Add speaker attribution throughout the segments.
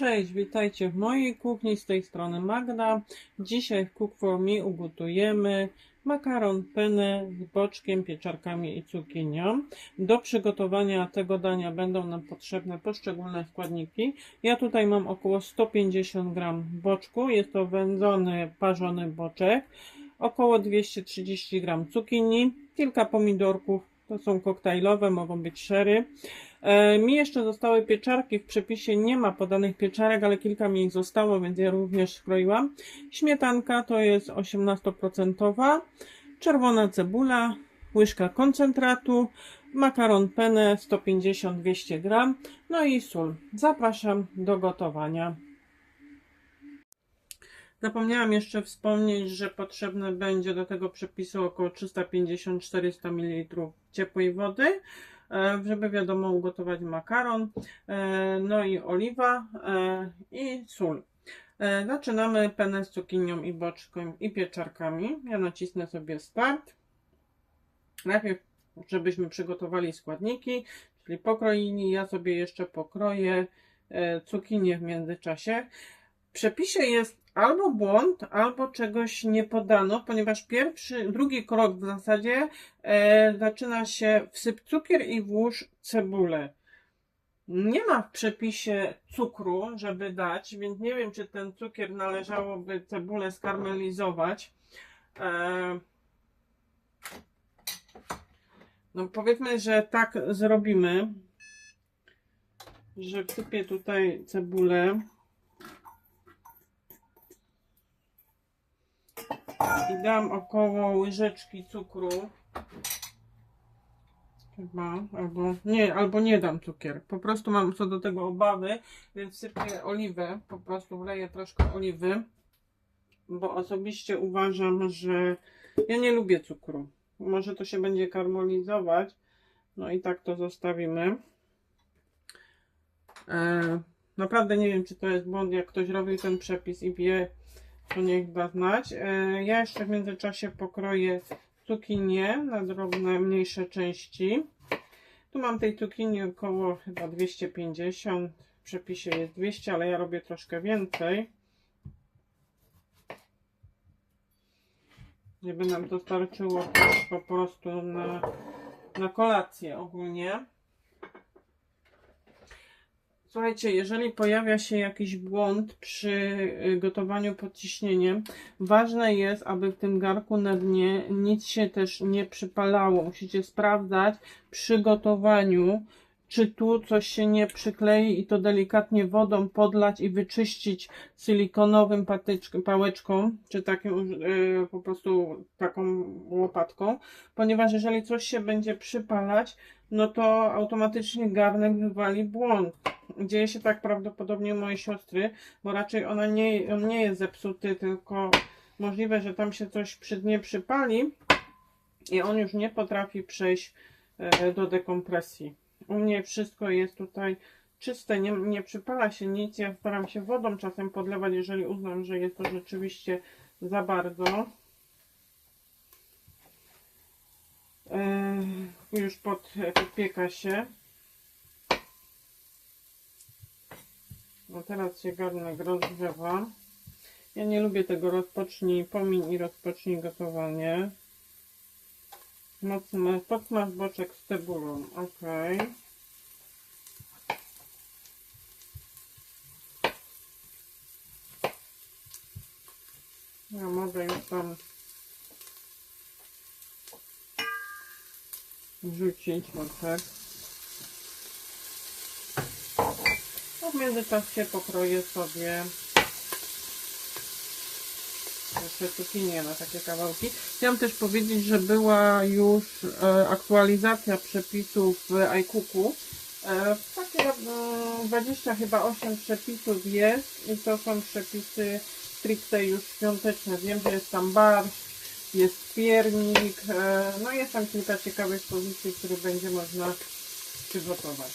Speaker 1: Cześć, witajcie w mojej kuchni, z tej strony Magda. Dzisiaj w Cook For Me ugotujemy makaron penne z boczkiem, pieczarkami i cukinią. Do przygotowania tego dania będą nam potrzebne poszczególne składniki. Ja tutaj mam około 150 g boczku, jest to wędzony, parzony boczek, około 230 g cukinii, kilka pomidorków, to są koktajlowe, mogą być szery. E, mi jeszcze zostały pieczarki, w przepisie nie ma podanych pieczarek, ale kilka mi ich zostało, więc je również skroiłam. Śmietanka to jest 18%, czerwona cebula, łyżka koncentratu, makaron penne 150-200 gram, no i sól. Zapraszam do gotowania. Zapomniałam jeszcze wspomnieć, że potrzebne będzie do tego przepisu około 350-400 ml ciepłej wody, żeby wiadomo ugotować makaron, e, no i oliwa e, i sól. Zaczynamy penę z cukinią i boczką i pieczarkami. Ja nacisnę sobie start. Najpierw, żebyśmy przygotowali składniki, czyli pokroili. Ja sobie jeszcze pokroję cukinię w międzyczasie. Przepisie jest albo błąd, albo czegoś nie podano, ponieważ pierwszy, drugi krok w zasadzie e, zaczyna się wsyp cukier i włóż cebulę. Nie ma w przepisie cukru, żeby dać, więc nie wiem, czy ten cukier należałoby cebulę skarmelizować. E, no powiedzmy, że tak zrobimy, że wsypię tutaj cebulę. I dam około łyżeczki cukru. Chyba, albo nie, albo nie dam cukier. Po prostu mam co do tego obawy, więc sypię oliwę, po prostu wleję troszkę oliwy, bo osobiście uważam, że ja nie lubię cukru. Może to się będzie karmelizować, no i tak to zostawimy. E, naprawdę nie wiem, czy to jest błąd, jak ktoś robił ten przepis i wie, niech da znać. E, ja jeszcze w międzyczasie pokroję cukinię na drobne, mniejsze części. Tu mam tej cukinii około chyba 250. W przepisie jest 200, ale ja robię troszkę więcej. Żeby nam to starczyło po prostu na, na kolację ogólnie. Słuchajcie, jeżeli pojawia się jakiś błąd przy y, gotowaniu pod ciśnieniem, ważne jest, aby w tym garku na dnie nic się też nie przypalało. Musicie sprawdzać przy gotowaniu, czy tu coś się nie przyklei i to delikatnie wodą podlać i wyczyścić silikonowym patyczką, pałeczką, czy taką yy, po prostu taką łopatką, ponieważ jeżeli coś się będzie przypalać, no to automatycznie garnek wywali błąd. Dzieje się tak prawdopodobnie mojej siostry, bo raczej ona nie, on nie jest zepsuty, tylko możliwe, że tam się coś przy dnie przypali i on już nie potrafi przejść e, do dekompresji. U mnie wszystko jest tutaj czyste, nie, nie przypala się nic. Ja staram się wodą czasem podlewać, jeżeli uznam, że jest to rzeczywiście za bardzo. Yy, już pod, podpieka się. No teraz się garnek rozgrzewa. Ja nie lubię tego rozpocznij, pomiń i rozpocznij gotowanie. Mocny podsmaż boczek z cebulą. Ok. Ja tam wrzucić boczek. No w międzyczasie pokroję sobie jeszcze cukinię na takie kawałki. Chciałam też powiedzieć, że była już e, aktualizacja przepisów w iCooku. E, takie e, 20 chyba 8 przepisów jest i to są przepisy stricte już świąteczne. Wiem, że jest tam barszcz, jest piernik, e, no jest tam kilka ciekawych pozycji, które będzie można przygotować.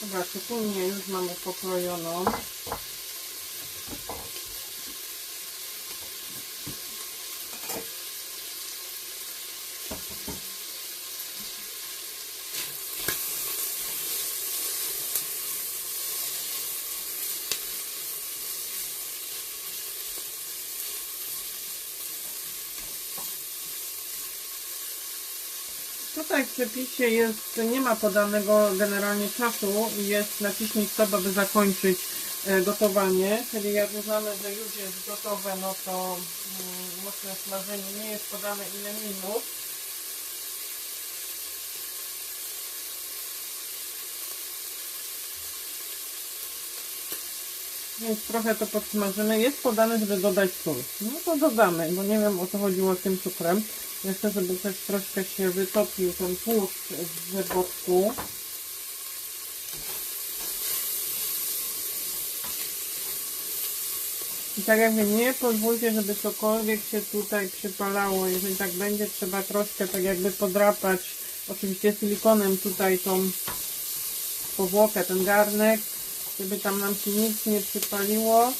Speaker 1: Dobra, cukinię już mamy pokrojoną. Tutaj w przepisie jest, nie ma podanego generalnie czasu, jest naciśnij stop, aby zakończyć e, gotowanie, czyli jak uznamy, że już jest gotowe, no to mm, mocne smażenie nie jest podane ile minut. Więc trochę to podsmażymy. Jest podane, żeby dodać sól. No to dodamy, bo nie wiem o co chodziło z tym cukrem. Ja chcę, żeby też troszkę się wytopił ten tłuszcz w boczku. I tak jakby nie pozwólcie, żeby cokolwiek się tutaj przypalało. Jeżeli tak będzie, trzeba troszkę tak jakby podrapać, oczywiście silikonem tutaj tą powłokę, ten garnek, żeby tam nam się nic nie przypaliło.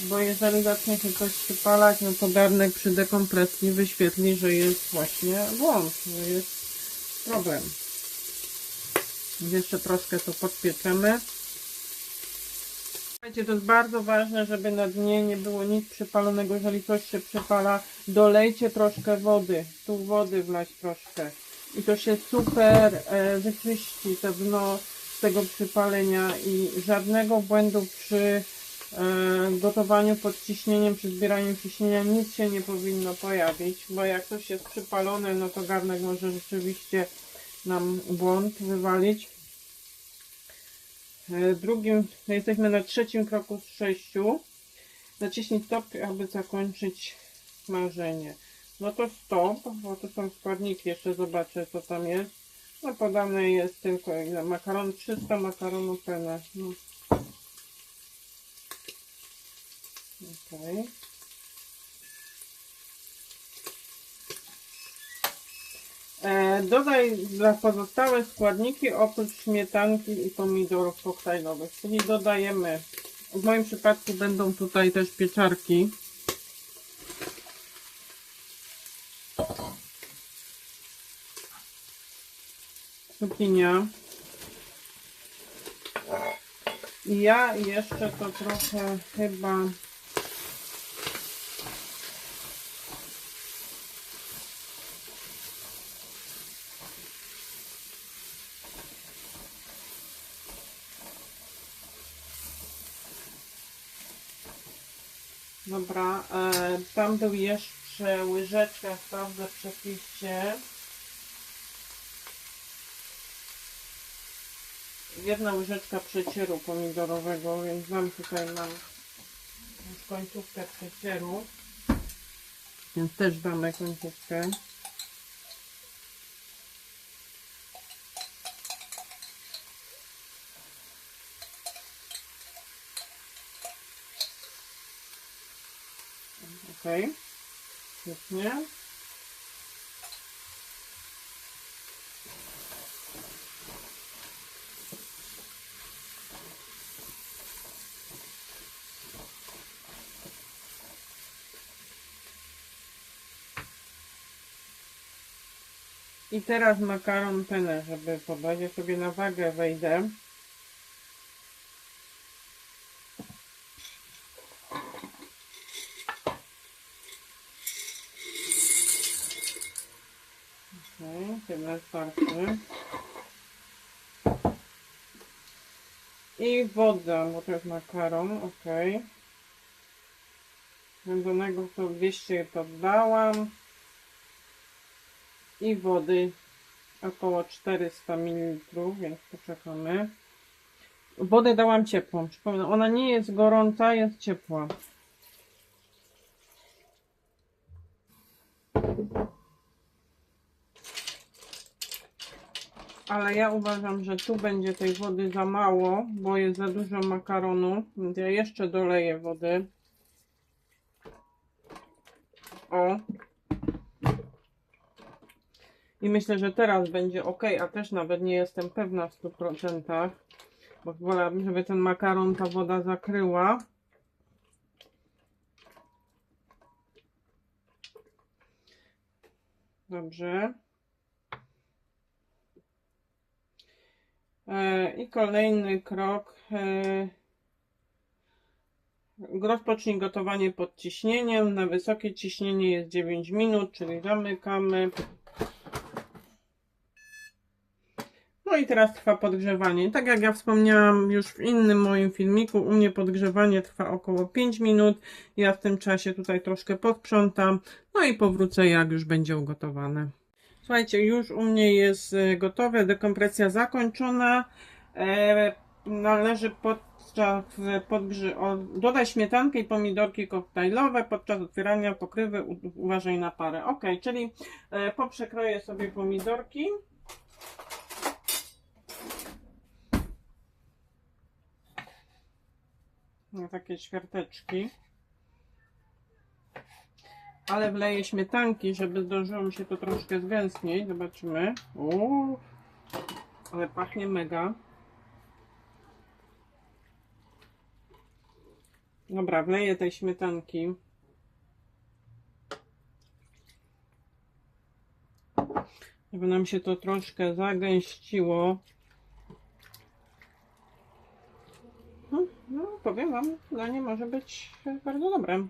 Speaker 1: Bo jeżeli zacznie się coś przypalać, no to garnek przy dekompresji wyświetli, że jest właśnie błąd, że jest problem. Jeszcze troszkę to podpieczemy. Słuchajcie, to jest bardzo ważne, żeby na dnie nie było nic przypalonego. Jeżeli coś się przypala, dolejcie troszkę wody. Tu wody wlać troszkę. I to się super e, wyczyści to dno z tego przypalenia i żadnego błędu przy gotowaniu pod ciśnieniem, przy zbieraniu ciśnienia nic się nie powinno pojawić, bo jak coś jest przypalone, no to garnek może rzeczywiście nam błąd wywalić. E, Drugim, jesteśmy na trzecim kroku z sześciu. Naciśnij stop, aby zakończyć smażenie. No to stop, bo to są składniki, jeszcze zobaczę co tam jest. No podane jest tylko? Makaron 300 makaronu penne. No. Okej. E, Dodaj dla pozostałe składniki oprócz śmietanki i pomidorów koktajlowych, czyli dodajemy, w moim przypadku będą tutaj też pieczarki. Cukinia. I ja jeszcze to trochę chyba Dobra, e, tam był jeszcze łyżeczka, sprawdzę w przepisie. Jedna łyżeczka przecieru pomidorowego, więc mam tutaj mam końcówkę przecieru. Więc też damy końcówkę. Ok, świetnie. I teraz makaron penne, żeby podać. Ja sobie na wagę wejdę. I woda, bo to jest makaron, ok. Wędzonego to 200 to dałam. I wody około 400 ml, więc poczekamy. Wodę dałam ciepłą, przypominam, ona nie jest gorąca, jest ciepła. Ale ja uważam, że tu będzie tej wody za mało, bo jest za dużo makaronu, więc ja jeszcze doleję wody. O. I myślę, że teraz będzie ok, a też nawet nie jestem pewna w 100%, bo wolałabym, żeby ten makaron ta woda zakryła. Dobrze. I kolejny krok. E, rozpocznij gotowanie pod ciśnieniem. Na wysokie ciśnienie jest 9 minut, czyli zamykamy. i teraz trwa podgrzewanie. Tak jak ja wspomniałam już w innym moim filmiku, u mnie podgrzewanie trwa około 5 minut. Ja w tym czasie tutaj troszkę posprzątam, no i powrócę jak już będzie ugotowane. Słuchajcie, już u mnie jest e, gotowe, dekompresja zakończona. E, należy podczas podgrzy... o, dodać śmietankę i pomidorki koktajlowe podczas otwierania pokrywy. Uważaj na parę. Ok, czyli e, poprzekroję sobie pomidorki. Na takie ćwiarteczki. Ale wleję śmietanki, żeby zdążyło mi się to troszkę zgęstnieć. Zobaczymy. Uuu, ale pachnie mega. Dobra, wleję tej śmietanki. Żeby nam się to troszkę zagęściło. No, no powiem Wam, danie może być bardzo dobre.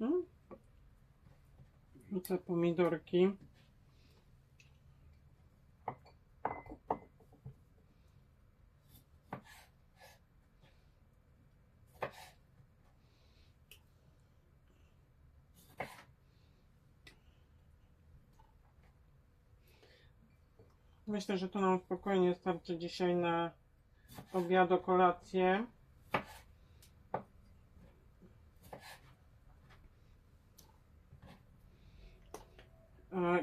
Speaker 1: No. I te pomidorki. Myślę, że to nam spokojnie starczy dzisiaj na obiad, kolację.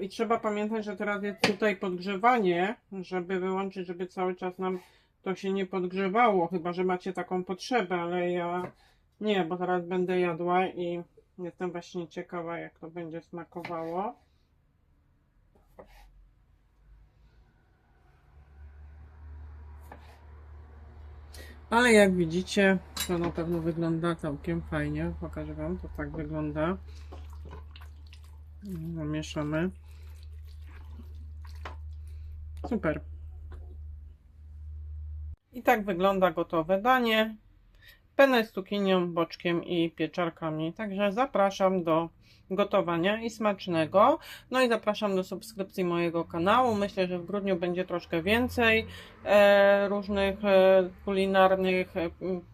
Speaker 1: I trzeba pamiętać, że teraz jest tutaj podgrzewanie, żeby wyłączyć, żeby cały czas nam to się nie podgrzewało, chyba że macie taką potrzebę, ale ja nie, bo zaraz będę jadła i jestem właśnie ciekawa, jak to będzie smakowało. Ale jak widzicie, to na pewno wygląda całkiem fajnie. Pokażę Wam, to tak wygląda. Zamieszamy. Super. I tak wygląda gotowe danie. Penę z cukinią, boczkiem i pieczarkami. Także zapraszam do gotowania i smacznego. No i zapraszam do subskrypcji mojego kanału. Myślę, że w grudniu będzie troszkę więcej e, różnych e, kulinarnych e,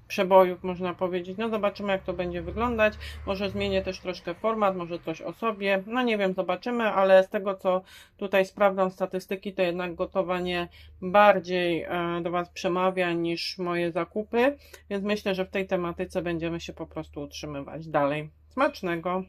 Speaker 1: przebojów, można powiedzieć. No zobaczymy, jak to będzie wyglądać. Może zmienię też troszkę format, może coś o sobie. No nie wiem, zobaczymy, ale z tego, co tutaj sprawdzam statystyki, to jednak gotowanie bardziej do Was przemawia niż moje zakupy. Więc myślę, że w tej tematyce będziemy się po prostu utrzymywać dalej. Smacznego!